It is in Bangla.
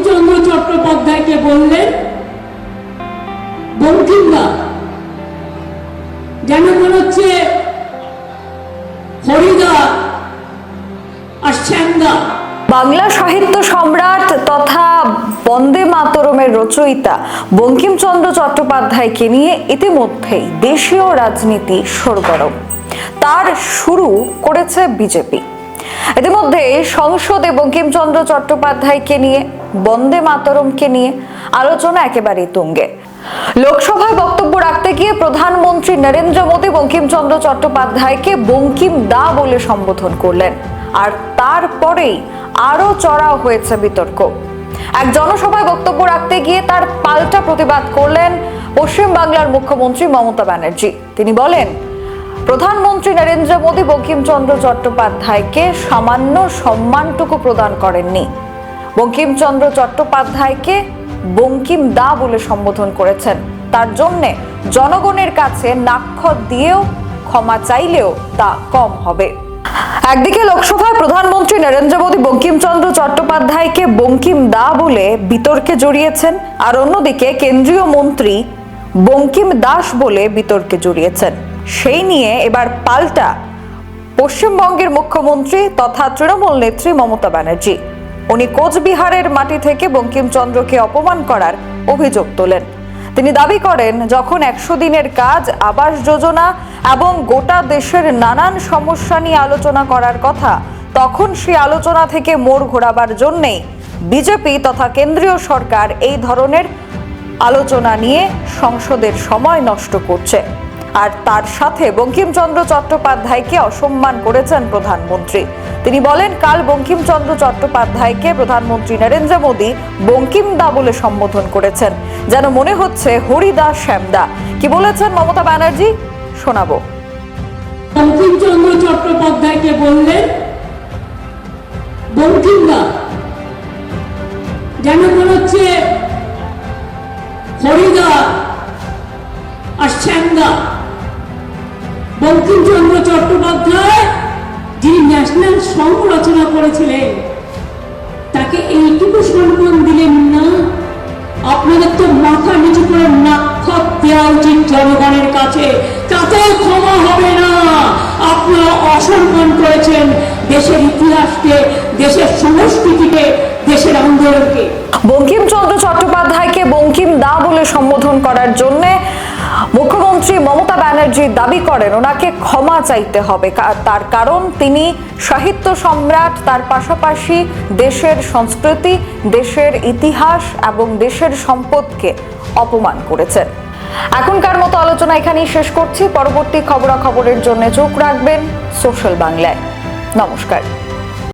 বঙ্কিমচন্দ্র চট্টোপাধ্যায়কে বললেন, বঙ্কিমদা, যেন মনে হচ্ছে হরিদা আর শ্যামদা। বাংলা সাহিত্য সম্রাট তথা বন্দে মাতরমের রচয়িতা বঙ্কিমচন্দ্র চট্টোপাধ্যায়কে নিয়ে ইতিমধ্যেই দেশীয় রাজনীতি সরগরম। তার শুরু করেছে বিজেপি। ইতিমধ্যে সংসদে বঙ্কিমচন্দ্র চট্টোপাধ্যায়কে নিয়ে বন্দে মাতরমকে নিয়ে আলোচনা একেবারেই তুঙ্গে। লোকসভায় বক্তব্য রাখতে গিয়ে প্রধানমন্ত্রী নরেন্দ্র মোদী বঙ্কিমচন্দ্র চট্টোপাধ্যায়কে বঙ্কিম দা বলে সম্বোধন করলেন। আর তারপরেই আরও চড়াও হয়েছে বিতর্ক। এক জনসভায় বক্তব্য রাখতে গিয়ে তার পাল্টা প্রতিবাদ করলেন পশ্চিম বাংলার মুখ্যমন্ত্রী মমতা ব্যানার্জি। তিনি বলেন, প্রধানমন্ত্রী নরেন্দ্র মোদী বঙ্কিমচন্দ্র চট্টোপাধ্যায়কে সামান্য সম্মানটুকু প্রদান করেননি। বঙ্কিমচন্দ্র চট্টোপাধ্যায়কে বঙ্কিম দা বলে সম্বোধন করেছেন। তার জন্যে জনগণের কাছে নাক্ষর দিয়েও ক্ষমা চাইলেও তা কম হবে। একদিকে লোকসভায় প্রধানমন্ত্রী নরেন্দ্র মোদী বঙ্কিমচন্দ্র চট্টোপাধ্যায়কে বঙ্কিম দা বলে বিতর্কে জড়িয়েছেন, আর অন্যদিকে কেন্দ্রীয় মন্ত্রী বঙ্কিম দাস বলে বিতর্কে জড়িয়েছেন। সেই নিয়ে এবার পাল্টা পশ্চিমবঙ্গের মুখ্যমন্ত্রী তথা তৃণমূল নেত্রী মমতা ব্যানার্জি। উনি কোচবিহারের মাটি থেকে বঙ্কিমচন্দ্রকে অপমান করার অভিযোগ তোলেন। তিনি দাবি করেন, যখন একশো দিনের কাজ, আবাস যোজনা এবং গোটা দেশের নানান সমস্যা নিয়ে আলোচনা করার কথা, তখন সেই আলোচনা থেকে মোড় ঘোরাবার জন্যেই বিজেপি তথা কেন্দ্রীয় সরকার এই ধরনের আলোচনা নিয়ে সংসদের সময় নষ্ট করছে। আর তার সাথে বঙ্কিমচন্দ্র চট্টোপাধ্যায়কে অসম্মান করেছেন প্রধানমন্ত্রী। তিনি বলেন, কাল বঙ্কিমচন্দ্র চট্টোপাধ্যায়কে প্রধানমন্ত্রী নরেন্দ্র মোদী বঙ্কিমদা বলে সম্বোধন করেছেন। যেন মনে হচ্ছে হরিদাস শ্যামদা। কি বলেছেন মমতা ব্যানার্জি? শোনাবো। বঙ্কিমচন্দ্র চট্টোপাধ্যায়কে বললেন বঙ্কিমদা যেন মনে হচ্ছে হরিদা আর শ্যামদা বঙ্কিমচন্দ্র চট্টোপাধ্যায়, যিনি ন্যাশনাল সং রচনা করেছিলেন, তাকে এইটুকু সম্মান দিলেন না। আপনাদের তো মাথা নিচু করে নাক্ষর দেওয়া উচিত জনগণের কাছে, তাতেও ক্ষমা হবে না। আপনারা অসম্মান করেছেন দেশের ইতিহাসকে, দেশের সংস্কৃতিকে, দেশের আন্দোলনকে। বঙ্কিমচন্দ্র চট্টোপাধ্যায়কে বঙ্কিম দা বলে সম্বোধন করার জন্য মুখ্যমন্ত্রী মমতা ব্যানার্জি দাবি করেন, ওনাকে ক্ষমা চাইতে হবে। তার কারণ তিনি সাহিত্য সম্রাট, তার পাশাপাশি দেশের সংস্কৃতি, দেশের ইতিহাস এবং দেশের সম্পদকে অপমান করেছেন। এখনকার মতো আলোচনা এখানেই শেষ করছি। পরবর্তী খবরাখবরের জন্য চোখ রাখবেন সোশ্যাল বাংলায়। নমস্কার।